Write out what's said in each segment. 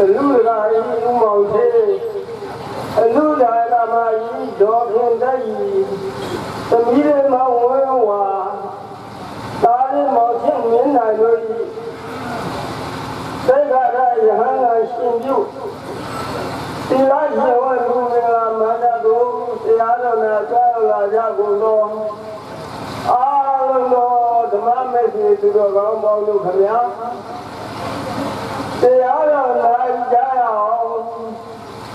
အလူရာဤဥမောင်သေးအလူရာကမဤဒေါ်ခင်တည်းသမီးလေးမဝဲဝါတာလေးမောင်ချင်းမင်းနိုင်လို့ဤသေကရယဟန်ကရှင်ပြုတိလာယေဝလူမင်္ဂလာမန္တတို့တရားတော်နဲ့ကြောက်လာကြကုန်သောအားလုံးသောဓမ္မမေစီသူတော်ကောင်းပေါင်းတို့ခမညာတရားတော်နိုင်ကြရအောင်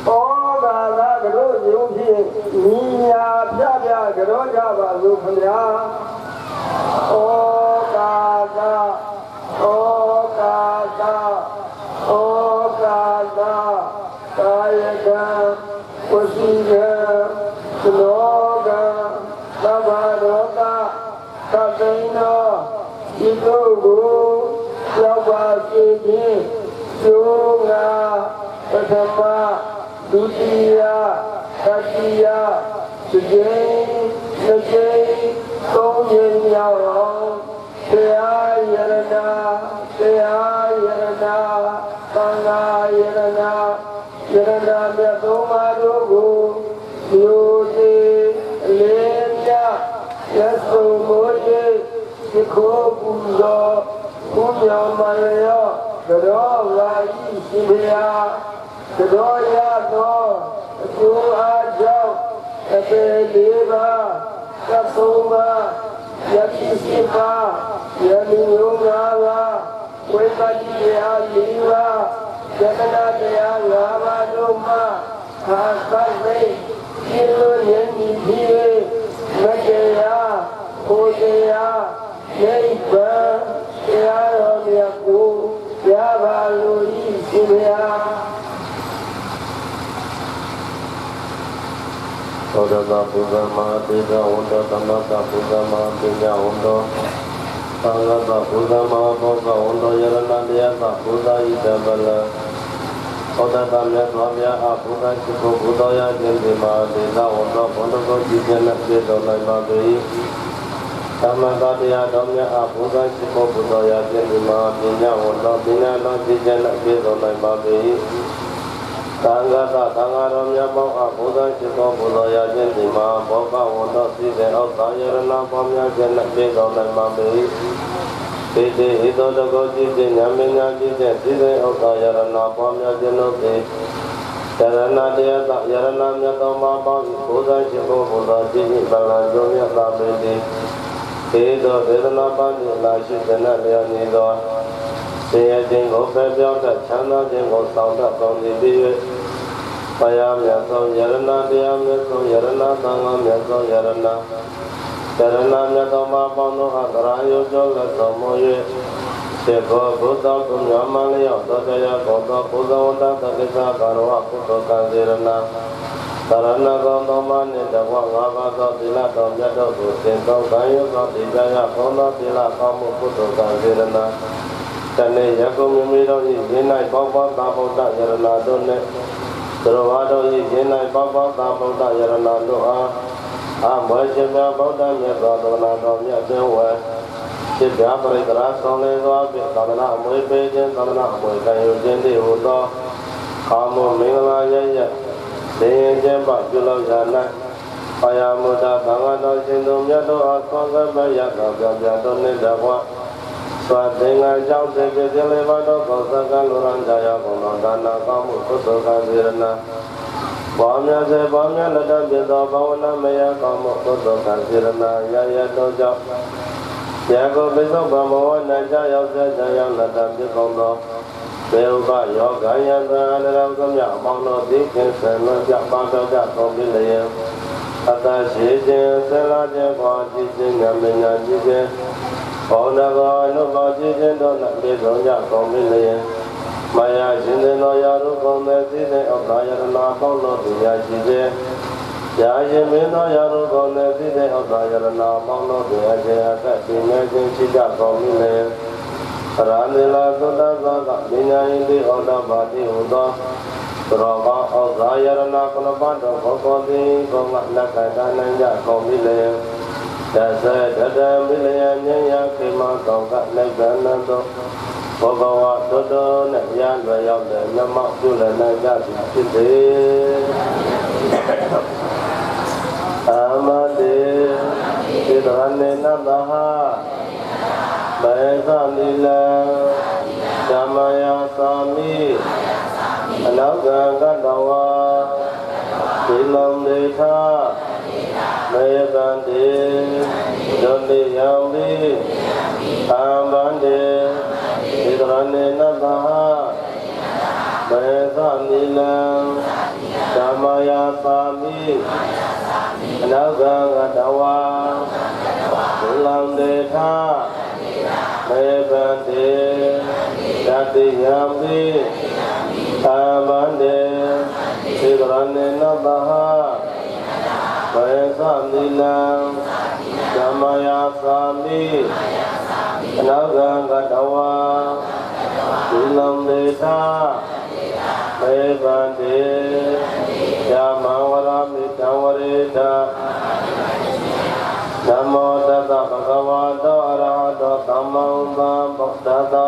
ဩဘာသာကတို့ယုံဖြင့်ညီညာပြပြကတော်ကြပါစို့ခမညာဩကာသဩကာသဩကာသကာယကံဝစီကံသနောကံသဗ္ဗရောကသဗ္ဗိနောဤတို့ကိုရောက်ပါစေခြင်းကျိုးငါပထမ ဒုတိယတတိယသတိနှစ်ကြိမ်သုံးကြိမ်ရောက်အောင်တရားယရနာတရားယရနာသံဃာယရနာယရနာမြတ်သုံးပါးတို့ကိုမျိုးစေအလေးမြတ်ရသောမိုးရေဒီခိုးပူဇော်ဘုရားမလျောကတော်လာဤရှင်ဘု ရားကတော်ရသောအကျိုးအားကြောင့်အပေလေးပါးသတ်သုံးပါးယတိစိပါးယမိယုံငါးပါးဝိပတိတရားလေးပါးယတနာတရားငါးပါးတို့မှသာသသိဒီလိုယဉ်ဒီဖြစ်မတရားဘုရားနိဗ္ဗာန်တရားတော်မြတ်ကိုရပါလို့ဤရှင်ဘုရား သောတသဗုဒ္ဓမာတေဇဝန္တသမတဗုဒ္ဓမာပညာဝန္တသံဃတဗုဒ္ဓမာဘောဂဝန္တယရဏတရားသဗုဒ္ဓဣတပလသောတတမြတ်စွာဘုရားအဘုဒ္ဓရှိခိုးဘုဒ္ဓရာကျင့်ဒီမာတေဇဝန္တဘုဒ္ဓကိုကြည်ကျင်နဲ့ပြေတော်နိုင်ပါပေ၏သမတတရားတော်မြတ်အဘုဒ္ဓရှိခိုးဘုဒ္ဓရာကျင့်ဒီမာပညာဝန္တပညာတော်ကြည်ကျင်နဲ့ပြေတော်နိုင်ပါပေ၏ သံဃတသံဃာတော်မြတ်ပေါင်းအဘုဒ္ဓရှိခိုးဘုဒ္ဓရာကျင့်ဒီမာဘောဂဝန္တသိတဲ့အောက်သာယရဏပေါင်းများကျင့်နဲ့ပြေတော်နိုင်ပါပေ၏သေတေဟိတောတကောကြည်ကျင်ဉာဏ်မညာကြည်ကျင်သိတဲ့အောက်သာယရဏပေါင်းများကျင့်လို့ပေယရဏတရားသယရဏမြတ်တော်မှာပေါင်းဘုရားရှိခိုးဘုရားကြည်ညိပလံကျုံမြတ်သာပေတိသေတောဒေသနာပန်းလာရှိတဲ့လျောနေသော ဆင်းရဲခြင်းကိုဖယ်ပြောင်းတတ်ချမ်းသာခြင်းကိုဆောင်တတ်ကောင်းသည်ဖြစ်၍ဘုရားမြတ်သောယရဏတရားမြတ်သောယရဏသံဃာမြတ်သောယရဏယရဏမြတ်သောမှာပေါင်းသောအခရာယောကျော်လက်တော်မူ၍စေခောဘုဒ္ဓပုညမလျောသောတရားကောသောဘုဇဝတ္တသတိသာကာရဝကုသိုလ်ကံစေရဏသာရဏကောသောမနှင့်တဝငါးပါးသောသီလတော်မြတ်တို့ကိုသင်သောကံယောသောဒီကြယဘောသောသီလကောင်းမှုကုသိုလ်ကံစေရဏ တနေ့ယကုမိမိတို့၏ယင်း၌ပေါပေါသာဗုဒ္ဓယရဏတို့နှင့်သရဝါတို့၏ယင်း၌ပေါပေါသာဗုဒ္ဓယရဏတို့အားအမေရှင်မြတ်ဗုဒ္ဓမြတ်သောသနာတော်မြတ်ကျင်းဝဲစိတ်ပြပရိကရာဆောင်လေသောဖြင့်သာသနာအမွေပေးခြင်းသာသနာအမွေခံယူခြင်းတည်းဟူသောကာမမင်္ဂလာရရနေရင်ခြင်းပပြုလုပ်ရ၌ပါယမုဒ္ဒသံဃာတော်ရှင်သူမြတ်တို့အားသောကမရသောပြောပြတော်နှင့်တကွ သောသင်္ဃာကြောင့်သေပြည့်လေးပါတော်ကောသကလူရန်ကြရကုန်သောဒါနာကောင်းမှုကုသိုလ်ကံစေရနာဘောမြတ်စေဘောမြတ်လက်တပြသောဘာဝနာမယကောင်းမှုကုသိုလ်ကံစေရနာရရတော်ကြောင့်ယခုပိဿဗမောနကြရောက်စေကြရောက်လက်တပြကောင်းသောဘေဥပယောဂယံသံအရောကမြအပေါင်းတော်သိခင်ဆံလို့ကြပါတော့ကြကုန်ပြီလျင်အတ္တရှိခြင်းဆလာခြင်းခေါ်ကြည့်ခြင်းဉာဏ်ပညာကြည့်ခြင်း ဘောဓဘောအနုဘောကြည့်ခြင်းတို့၌ပြေဆုံးကြကုန်ပြီလျင်မာယာရှင်သေသောယာရုကုန်တဲ့သိတဲ့ဩဃာယရဏပေါင်းတော်သူရရှိခြင်းရာရှင်မင်းသောယာရုကုန်တဲ့သိတဲ့ဩဃာယရဏပေါင်းတော်သူရရှိအသက်ရှင်နေခြင်းရှိကြကုန်ပြီလျင်ရာမေလာသုတ္တသောကပညာယိတိဩဒဘာတိဟူသောသရောကောဩဇာယရဏကုလပတ်တော်ဘောကောတိကောငလက္ခဏာနိုင်ကြကုန်ပြီလေ တသတတမိလယဉ္ဉယခေမကောကနိဗ္ဗာန်တောဘောဂဝတောတောနဲ့ရလွယ်ရောက်တဲ့မြတ်မောက်ပြုလည်းနိုင်ကြသည်ဖြစ်စေအာမတေဣဒရဏေနတဟဘေသနိလံဓမ္မယသာမိအနောက်ကံကတဝါသီလံဒေသ မေကံတေဒုတိယံပိအာမန္တေဣဒရဏေနတဟဘေသနိလံဓမ္မယသာမိအနောကံကတဝါဘုလံတေသမေဘန္တေတတိယံပိအာမန္တေဣဒရဏေနတဟ ဘေသနိလံဓမ္မယသာမိအနောကံကတဝါဒုလံဒေတာမေဗန္တေဓမ္မဝရမိတံဝရေတာနမောတတဗဂဝတောအရဟတောသမ္မောသမ္ဗုဒ္ဓတာ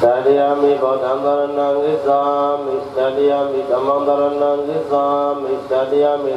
ဃံတရဏံဂိသာမိဒုတိယမိဘောဓံတရဏံဂိသာမိဒုတိယမိ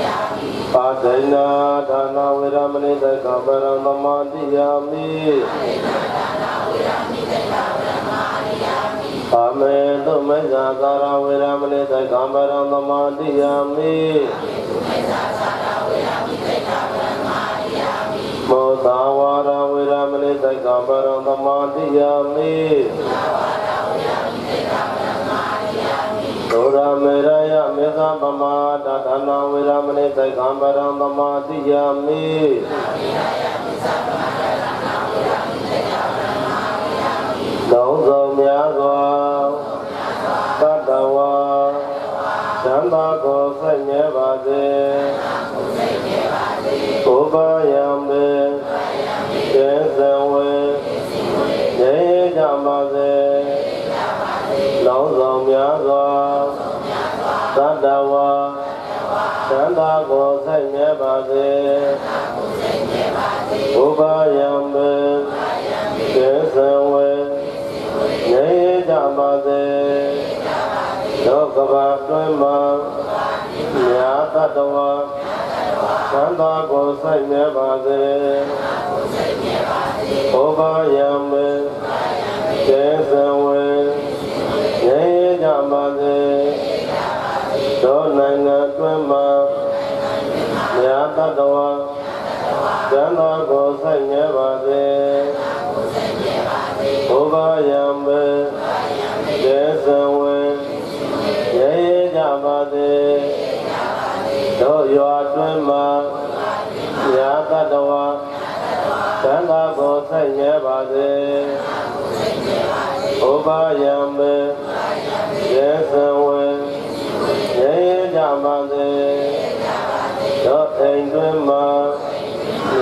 ဓမ္မံတရဏံဂိသာမိဒုတိယမိသံဃံတရဏံဂိသာမိတတိယမိဘောဓံတရဏံဂိသာမိတတိယမိဓမ္မံတရဏံဂိသာမိတတိယမိသံဃံတရဏံဂိသာမိသေသရဏကမနံသီလမတိပေါဏံပါဏာတိဘာတဝေရမဏိတေကပရံသမာတိယမိပါဒိနာဒါနဝေရမဏိတေကပရံသမာတိယမိအာမေတုမေဇာကာရဝေရမဏိတေကပရံသမာတိယမိမောသာဝါရဝေရမဏိတေကပရံသမာတိယမိ ဒုရမေရယမေသပမာဒဌာနဝေရမဏိတေကပရံသမာတိယမိလုံးစုံများစွာတတဝါသံသာကိုစိတ်မြဲပါစေဘုဗ္ဗယံမေကျေဇံဝေရေကြပါစေ လုံးစုံများစွာတတဝါသံသာကိုစိတ်မြဲပါစေဘုဗ္ဗယံမေကျေဇံဝေနေကြပါစေလောကဘာတွင်မှာမြာတတဝါသံသာကိုစိုက်မြဲပါစေဘုရားယံမေကျေစံဝေနေကြ ပါစေသောနိုင်ငံတွင်မှာမြာတတဝါသံသာကိုစိုက်မြဲပါစေဘုရားယံမေဒေသဝေရေကြပါစေတို့ရွာတွင်မှာညာတတဝါသံ သာကိုဆိုင်ရပါစေဘုရားယံမေဒေသဝေရေကြပါစေတို့အိမ်တွင်မှာ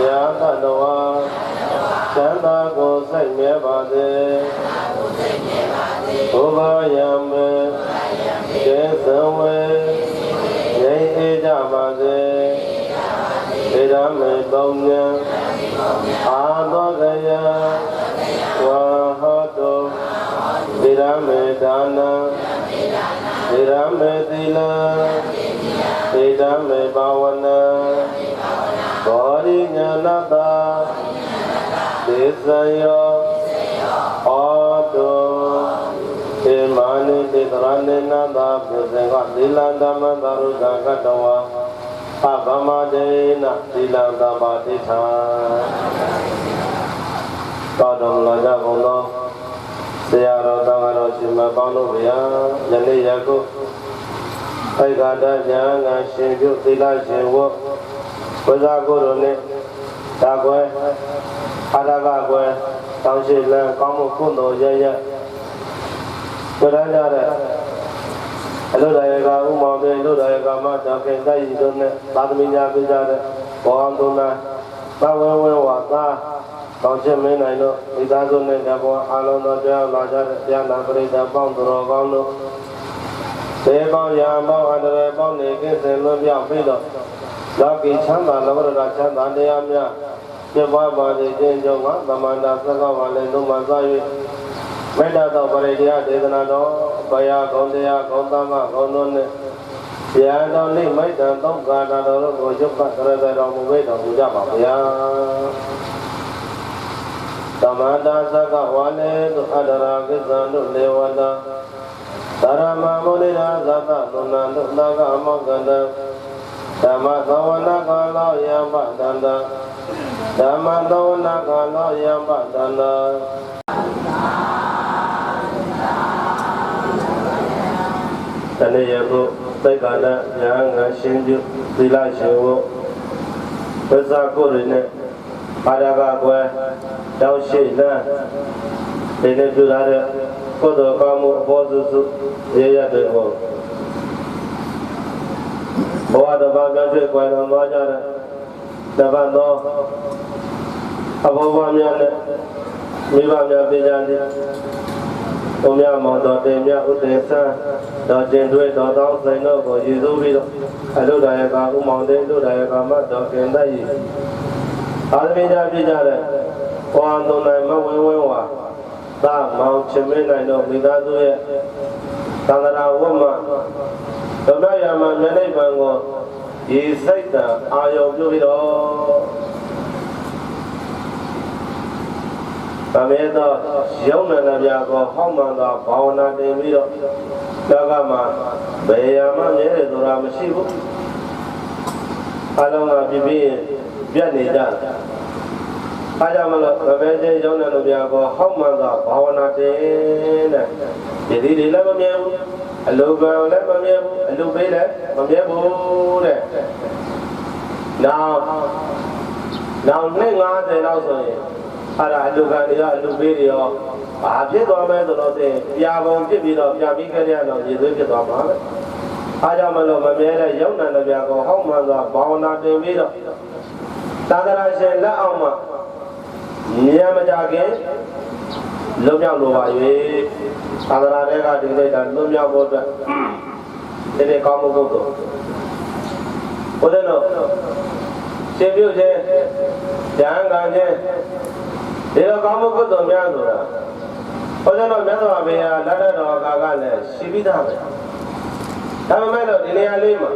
ညာတတဝါသံသာကိုစိတ်မြဲပါစေဘုရားယံမေကျေသံဝေငြိမ်းအေးကြပါစေဧ ရမေပုံညာအာသောကယဝါဟောတုဧရမေဒါနသေရမေသီလသေဓမ္မေဘာဝနာဘောရိညာဏတာသေစယောဩတုသေမာနိသေတရဏေနတာပြေစေကသီလံဓမ္မံသာရုကကတဝါ ပဗမဒေနသီလံသဘာတိထာတောတော်လာကြကုန်သောဆရာတော်တောင်းတော်ရှင်မပေါင်းတို့ဗျာယနေ့ယခုအိက္ခာတညာငါရှင်ပြုသီလရှင်ဝတ်ဝဇာကိုယ်တော်နဲ့တာကွယ်အာရကကွယ်တောင်းရှိလန်းကောင်းမှုကုသိုလ်ရရပြရကြတဲ့ အလုဒ္ဒရေကဥမောင်တဲ့အလုဒ္ဒရေကမတောင်ခင်တိုက်ရည်တို့နဲ့သာသမီညာပြကြတဲ့ဘောအောင်သူနာသဝဲဝဲဝါသာကောင်းချက်မင်းနိုင်တို့မိသားစုနဲ့တဘောအာလုံးတော်ကြောက်လာကြတဲ့တရားနာပရိသတ်ပေါင်းတော်ကောင်းတို့သေပေါင်းရာပေါင်းအန္တရာယ်ပေါင်းနေကင်းစင်လွတ်မြောက်ပြီးတော့လောကီချမ်းသာလောကရတာချမ်းသာတရားများပြပွားပါစေခြင်းကြောင့်ကသမန္တာသက္ကဝါလည်းသုံးပါသွား၍ မေတ္တာတော်ပရိတရားဒေသနာတော်ဘယဂုံတရားဂုံသမဂုံတို့နဲ့ဆရာတော်နိမိတ်တံသုံးကာတာတော်တို့ကိုရုပ်ပတ်ကြရတော်မူဝေတော်မူကြပါဗျာသမန္တာသက္ကဝါလည်းသူအတ္တရာကိစ္စံတို့လေဝတာသရမမုနိရာသတ္တသုဏံတို့နာဂအမောကတံဓမ္မသဝနာကာလောယံပတန္တဓမ္မသဝနာကာလောယံပတန္တ တနေ့ယခုသိက္ခာနညာငါရှင်ပြုသီလရှင်ဝပဇာကိုရနဲ့အာရကကွယ်တောင်းရှိလန်းဒီနေ့ပြုလာတဲ့ကုသိုလ်ကောင်းမှုအဖို့စုစုရရတဲ့ဟောဘဝတစ်ပါးပြောင်းရွှေ့ကွယ်တော်သွားကြတဲ့တပတ်သောအဘောဘများနဲ့မိဘများပြည်ကြသည် ဘုံများမောင်တော်တင်မြဥတေဆန်းတော်ကျင်တွေးတော်တောင်းဆိုင်တို့ကိုရည်စူးပြီးတော့အလုဒ္ဒယကဥမောင်တဲ့လုဒ္ဒယကမတော်ကျင်တတ်၏အာသမီကြပြည်ကြတဲ့ဘဝသွန်နိုင်မဝင်းဝင်းဝါသာမောင်ချမင်းနိုင်တို့မိသားစုရဲ့သန္တရာဝတ်မှာဒုက္ခရမမျက်နှိပ်ပံကိုရေစိတ်တံအာယုံပြုပြီးတော့ ဗမေသောယုံနန္ဒပြကိုဟောင်းမှန်သောဘာဝနာတင်ပြီးတော့လောကမှာဘယ်ရမှမြဲတယ်ဆိုတာမရှိဘူးအလုံးကပြပြရင်ပြတ်နေကြတယ်အားကြောင့်မလို့ဗမေချင်းယုံနန္ဒပြကိုဟောင်းမှန်သောဘာဝနာတင်တဲ့ဒီဒီလေးလည်းမမြဲဘူးအလိုကံလည်းမမြဲဘူးအလိုပေးလည်းမမြဲဘူးတဲ့နောက်နောက်နှစ်90လောက်ဆိုရင် အဲ့ဒါအလူကံတွေရောအလူပေးတွေရောဘာဖြစ်သွားမလဲဆိုတော့သိပြာပုံဖြစ်ပြီးတော့ပြာပြီးကြရတော့ရေသွေးဖြစ်သွားမှာပဲအားကြောင့်မလို့မမြဲတဲ့ယုံနံတပြာကိုဟောက်မှန်စွာဘာဝနာတင်ပြီးတော့သာသနာရှင်လက်အောက်မှာမြဲမကြခင်လွတ်မြောက်လိုပါ၍သာသနာတွေကဒီလိုက်တာလွတ်မြောက်ဖို့အတွက်ဒီနေ့ကောင်းမှုကုသိုလ်ဘုရားတော်ရှင်ပြုခြင်းဉာဏ်ကခြင်း ဒီလိုကောင်းမှုကုသိုလ်များဆိုတာဘုရားတော်မြတ်စွာဘုရားလက်ထက်တော်ကာကလည်းရှိပြီးသားပဲဒါပေမဲ့လို့ဒီနေရာလေးမှာ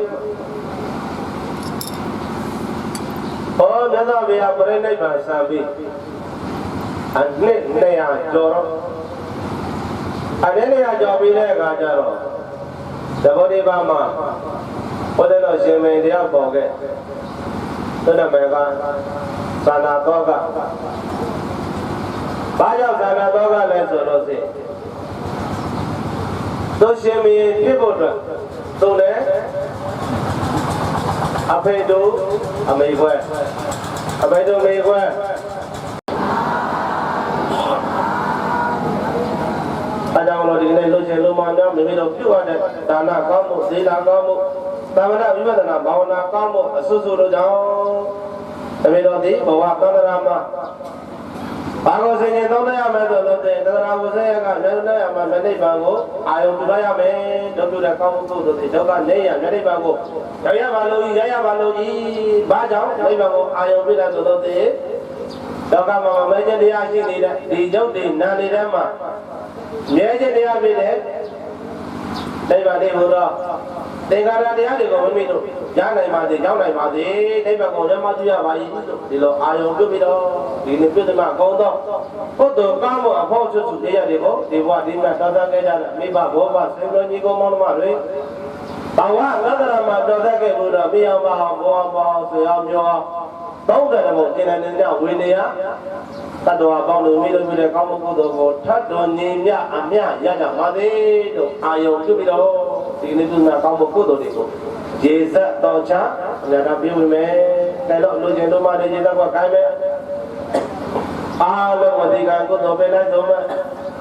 ဟောမြတ်စွာဘုရားပြိဋိဘံစံပြီးအနှစ်200ကျော်တော့အနည်းနေရာကျော်ပြီးတဲ့အခါကျတော့သဘောတိပါမှာဘုရားတော်ရှင်မင်းတရားပေါ်ခဲ့သူနာမည်ကသာနာတော်က ဘာကြောင့်သာနာတော်ကလဲဆိုလို့စိသူရှင်မင်းဖြစ်ဖို့အတွက်သူလည်းအဖေတို့အမေခွဲအဖေတို့မေခွဲအကြောင်းလို့ဒီနေ့လှုပ်ရှင်လုံးမများမိမိတို့ပြုရတဲ့ဒါနကောင်းမှုသီလကောင်းမှုသာမဏဝိပဿနာဘာဝနာကောင်းမှုအစွတ်စွတ်တို့ကြောင့်အမေတို့ဒီဘဝသံဃာမှာ ဘာကိုစင်ရင်သုံးရမယ်ဆိုလို့တဲ့သံဃာဝဆရကမျက်နှာရမှာမနိဗ္ဗာန်ကိုအာယုံပြုရမယ်ဒုက္ခတဲ့ကောင်းမှုတို့တွေဒုက္ခနေရမျက်နိဗ္ဗာန်ကိုရရပါလို့ရရပါလို့ကြီးဘာကြောင့်နိဗ္ဗာန်ကိုအာယုံပြုတယ်ဆိုလို့တဲ့လောကမှာမဲခြင်းတရားရှိနေတဲ့ဒီရုပ်တွေနာနေတဲ့မှာမြဲခြင်းတရားဖြစ်တဲ့ နိဗ္ဗာန်လေးဘုရားသင်္ခါရတရားတွေကိုမိမိတို့ရနိုင်ပါစေရောက်နိုင်ပါစေနိဗ္ဗာန်ကိုရမတူရပါ၏ဒီလိုအာယုံပြုပြီးတော့ဒီနေ့ပြုသမာကောင်းသောဘုဒ္ဓကောင်းမှုအဖို့ချွတ်ချွတ်တရားတွေကိုဒီဘဝဒီမှာသာသနာကြတဲ့မိဘဘောဘစေတော်ညီကောင်မောင်နှမတွေဘာဝငန္တရမှာတော်သက်ခဲ့ဘုရားမြေအောင်ပါအောင်ဘောအောင်ပါအောင်ဆွေအောင်မျိုးအောင် သုံးတယ်မို့တင်တယ်နဲ့ဝိနည်းတတ္တဝါပေါင်းလို့မိလို့ပြတဲ့ကောင်းမှုကုသိုလ်ကိုထပ်တော်ညီမြအမြရကြပါသေးတို့အာယုံပြုပြီးတော့ဒီနေ့ပြုမှာကောင်းမှုကုသိုလ်တွေကိုရေဇတ်တော်ချအများကပြုမိမယ်။ဒါတော့လူချင်းတို့မှလည်းရေဇတ်ကကိုင်းမယ်။အားလုံးဝတိကံကုသိုလ်ပဲလိုက်ဆုံးမယ်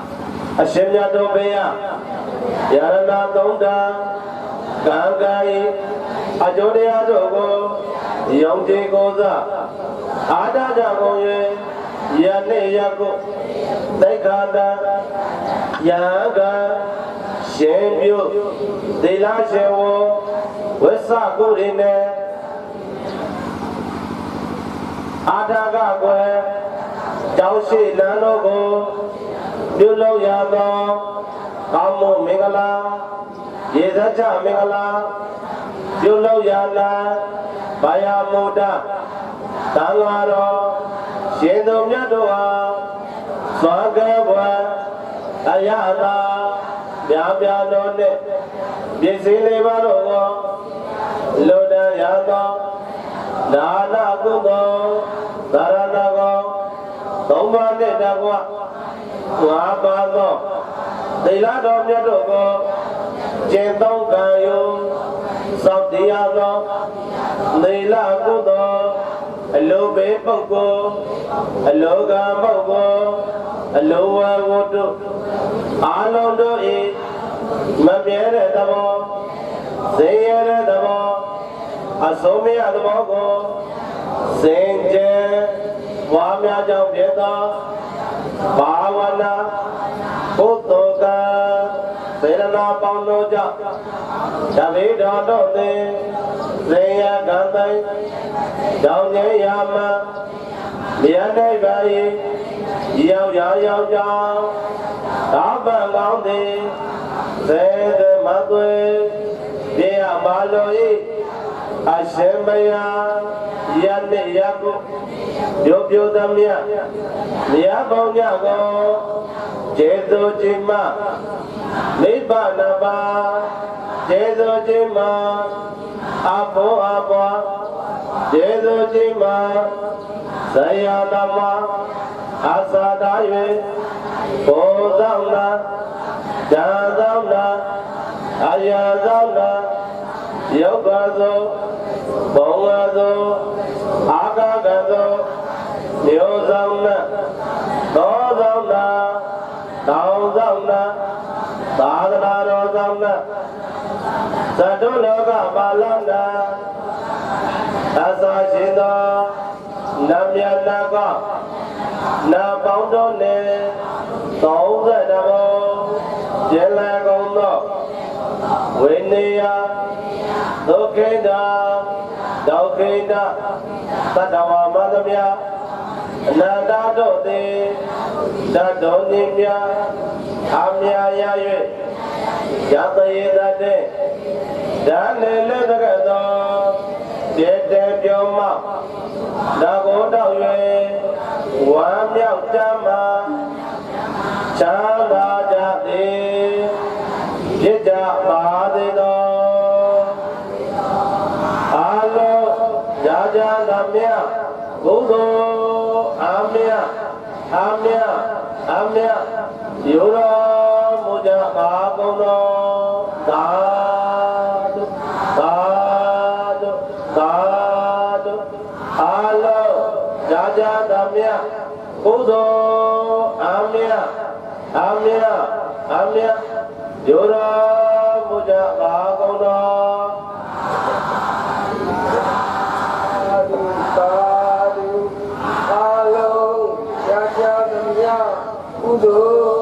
။အရှင်မြတ်တို့ဘေးရယရဏသုံးတံကံကံဤအကျိုးတရားတို့ကို ယုံကြည်ကိုးစားအာတကြကုန်၍ယနေ့ယခုသိက္ခာတံယံကံရှင်ပြုသီလရှင်ဝဝိသကုရိနေအာထာကကွယ်တောင်းရှိလမ်းတော်ကိုပြုလုပ်ရသောကောင်းမှုမင်္ဂလာရေဇချမင်္ဂလာပြုလုပ်ရလာ ဘာယာမုဒ္ဒသံဃာတော်ရှင်သူမြတ်တို့ဟာသွားကဲဘွယ်အယတာပြာပြာတော်နဲ့ပြည့်စည်လေးပါတော့ကိုလွတ်တန်ရသောဒါနကုသိုလ်သာရဏကောသုံးပါးနဲ့တကွာဝါပါသောသီလတော်မြတ်တို့ကိုကျင့်သုံးကံယုံ သောက်တရားသောသီလကုသိုလ်အလိုဘေးပုဂ္ဂိုလ်အလိုကံပုဂ္ဂိုလ်အလိုဝဝတ္တုအာလုံးတို့ဤမပြဲတဲ့သဘောသိရတဲ့သဘောအဆုံးမရသဘောကိုစင်ကြယ်ဝါများကြောင့်ဖြစ်သောဘာဝနာပုတ္တကံ စေရနာပေါင်းတို့ကြောင့်သဗ္ဗေတော်တို့သည်သေယကံတိုင်ကြောင့်ဉာဏ်ရမမြတ်နိုင်ပါ၏ရောက်ရောက်ရောက်ကြောင်းသာပံကောင်းသည်သေသမသွေပြေရပါလို့၏အရှင်ဘုရားယနေ့ယခုပြုတ်ပြုတ်သမျှမြတ်ပေါင်းကြကို ကျေသူခြင်းမနိဗ္ဗာန်ပါကျေသူခြင်းမအဘောအဘွားကျေသူခြင်းမဇယနာမအသာတာ၍ဘောသောနာဇာသောနာအာယသောနာယောဂသောဘုံဝသောအာဂကသောမျိုးဆောင်နာသောဆောင်နာ တောင်းဆောင်နာသာသနာတော်ဆောင်နာသတ္တလောကပါဠနာသစ္စာရှင်သောနတ်မြတ်နာကနာပေါင်းတော်နဲ့သုံးသက်တော်ကျင်လည်ကုန်သောဝိနည်းဒုက္ခိတာဒုက္ခိတာသတ္တဝါမသမြ အနန္တတို့သည်တတ်တော်နေမြအမြာရ၍ယတယေတတဲ့ဒါနဲ့လက်တကတော်တေတေပြောမဒါကိုတော့၍ဝမ်းမြောက်ကြမှာချမ်းသာကြသည်ဖြစ်ကြပါသေးတော်အာလောရာဇာသမ အာမြအာမြယောရောမူကြပါကုန်တော်သာဓုသာဓုသာဓုအာလောရာဇာသမယဘုဒ္ဓအာမြအာမြအာမြယောရောမူကြပါကုန် ကု